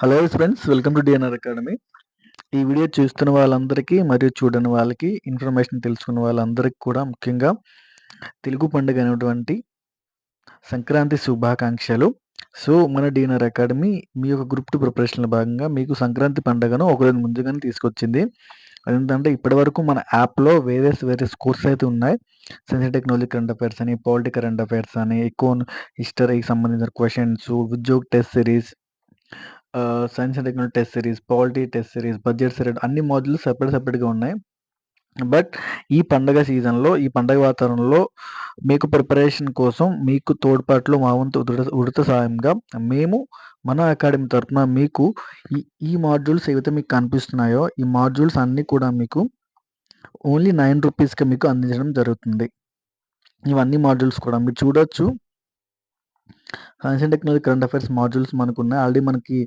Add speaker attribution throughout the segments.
Speaker 1: Hello friends welcome to DNR academy ఈ video చూస్తున్న వాళ్ళందరికీ మరియు చూడని వాళ్ళకి ఇన్ఫర్మేషన్ తెలుసుకున్న వాళ్ళందరికీ కూడా ముఖ్యంగా తెలుగు పండుగ అనేటువంటి సంక్రాంతి శుభాకాంక్షలు. సో మన డిఎన్ఆర్ అకాడమీ మీ యొక్క గ్రూప్ టూ ప్రిపరేషన్లో భాగంగా మీకు సంక్రాంతి పండుగను ఒక రోజు ముందుగానే తీసుకొచ్చింది. అదేంటంటే ఇప్పటివరకు మన యాప్లో వేరియస్ వేరియస్ కోర్స్ అయితే ఉన్నాయి. సైన్స్ టెక్నాలజీ కరెంట్ అఫైర్స్ అని పాలిటీ కరెంట్ అఫైర్స్ అని ఎకోన్ హిస్టరీకి సంబంధించిన questions Udyog test series science and technology test series polity test series budget series అన్ని మాడ్యూల్స్ సెపరేట్ సెపరేట్గా ఉన్నాయి. బట్ ఈ పండగ సీజన్లో ఈ పండగ వాతావరణంలో మీకు ప్రిపరేషన్ కోసం మీకు తోడ్పాటులో మా వంతు ఉడత ఉడుత సాయంగా మేము మన అకాడమీ తరఫున మీకు ఈ ఈ మాడ్యూల్స్ ఏవైతే మీకు కనిపిస్తున్నాయో ఈ మాడ్యూల్స్ అన్నీ కూడా మీకు ఓన్లీ నైన్ రూపీస్కి మీకు అందించడం జరుగుతుంది. ఇవన్నీ మాడ్యూల్స్ కూడా మీరు చూడొచ్చు. Science and technology current affairs modules మనకు ఉన్నాయి ఆల్రెడీ మనకి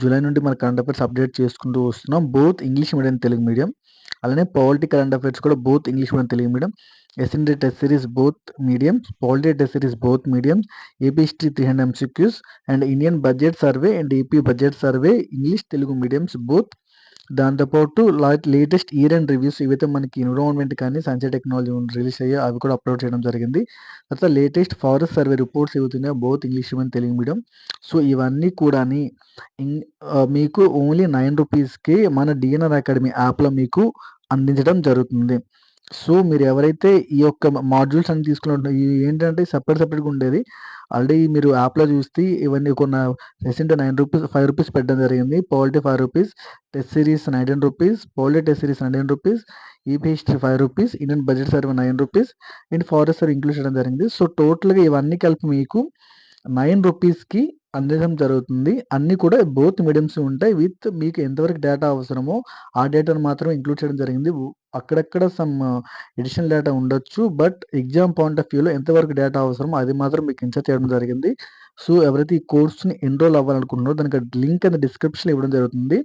Speaker 1: జూలై నుండి మన కరెంట్ అఫైర్స్ అప్డేట్ చేసుకుంటూ వస్తున్నాం. Both English medium Telugu medium అలానే పాలిటీ కరెంట్ అఫైర్స్ కూడా both English medium Telugu medium SND test series both medium polity test series both medium AP history three hundred MCQs and Indian budget survey and AP budget survey English Telugu mediums both దాంతోపాటు latest year and reviews ఇవైతే మనకి environment కానీ science technology release అయ్యాయి అవి కూడా upload చేయడం జరిగింది. తర్వాత లేటెస్ట్ ఫారెస్ట్ సర్వే రిపోర్ట్స్ ఏవైతున్నాయో both English medium Telugu medium. So ఇవన్నీ కూడా మీకు ఓన్లీ నైన్ రూపీస్కి మన డిఎన్ఆర్ అకాడమీ యాప్లో మీకు అందించడం జరుగుతుంది. సో మీరు ఎవరైతే ఈ యొక్క మాడ్యూల్స్ అన్ని తీసుకున్న ఏంటంటే సపరేట్ సపరేట్గా ఉండేది ఆల్రెడీ మీరు యాప్లో చూస్తే ఇవన్నీ కొన్న recent nine rupees five rupees పెట్టడం జరిగింది. Polity five rupees test series nineteen rupees polity test series nineteen rupees AP history five rupees Indian budget survey nine rupees and forest survey include చేయడం జరిగింది. So టోటల్గా ఇవన్నీ కలిపి మీకు nine రూపీస్కి అందించడం జరుగుతుంది. అన్నీ కూడా బోత్ మీడియంస్ ఉంటాయి. విత్ మీకు ఎంతవరకు డేటా అవసరమో ఆ డేటాను మాత్రం ఇంక్లూడ్ చేయడం జరిగింది. అక్కడక్కడ సమ్ ఎడిషన్ డేటా ఉండొచ్చు. బట్ ఎగ్జామ్ పాయింట్ ఆఫ్ వ్యూలో ఎంతవరకు డేటా అవసరమో అది మాత్రం మీకు ఇన్సర్ట్ చేయడం జరిగింది. సో ఎవరైతే ఈ కోర్స్ని ఎన్రోల్ అవ్వాలనుకుంటున్నారో దానికి లింక్ అనేది డిస్క్రిప్షన్లో ఇవ్వడం జరుగుతుంది.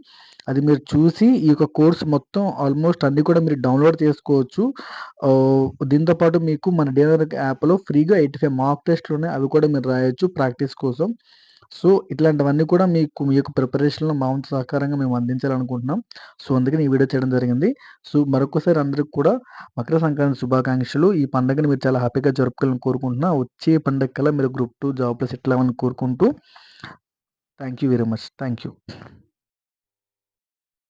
Speaker 1: అది మీరు చూసి ఈ యొక్క కోర్స్ మొత్తం ఆల్మోస్ట్ అన్ని కూడా మీరు డౌన్లోడ్ చేసుకోవచ్చు. దీంతో పాటు మీకు మన డిఎన్ఆర్ యాప్లో ఫ్రీగా ఎయిటీ ఫైవ్ మార్క్ టెస్ట్లు ఉన్నాయి. అవి కూడా మీరు రాయొచ్చు ప్రాక్టీస్ కోసం. సో ఇట్లాంటివన్నీ కూడా మీకు మీ యొక్క ప్రిపరేషన్లో మా వంతు సహకారంగా మేము అందించాలనుకుంటున్నాం. సో అందుకని ఈ వీడియో చేయడం జరిగింది. సో మరొకసారి అందరికి కూడా మకర సంక్రాంతి శుభాకాంక్షలు. ఈ పండుగని మీరు చాలా హ్యాపీగా జరుపుకోవాలని కోరుకుంటున్నా. వచ్చే పండుగ కల్లా మీరు గ్రూప్ టూ జాబ్లో సెటిల్ అవ్వాలని కోరుకుంటూ. Thank you very much. Thank you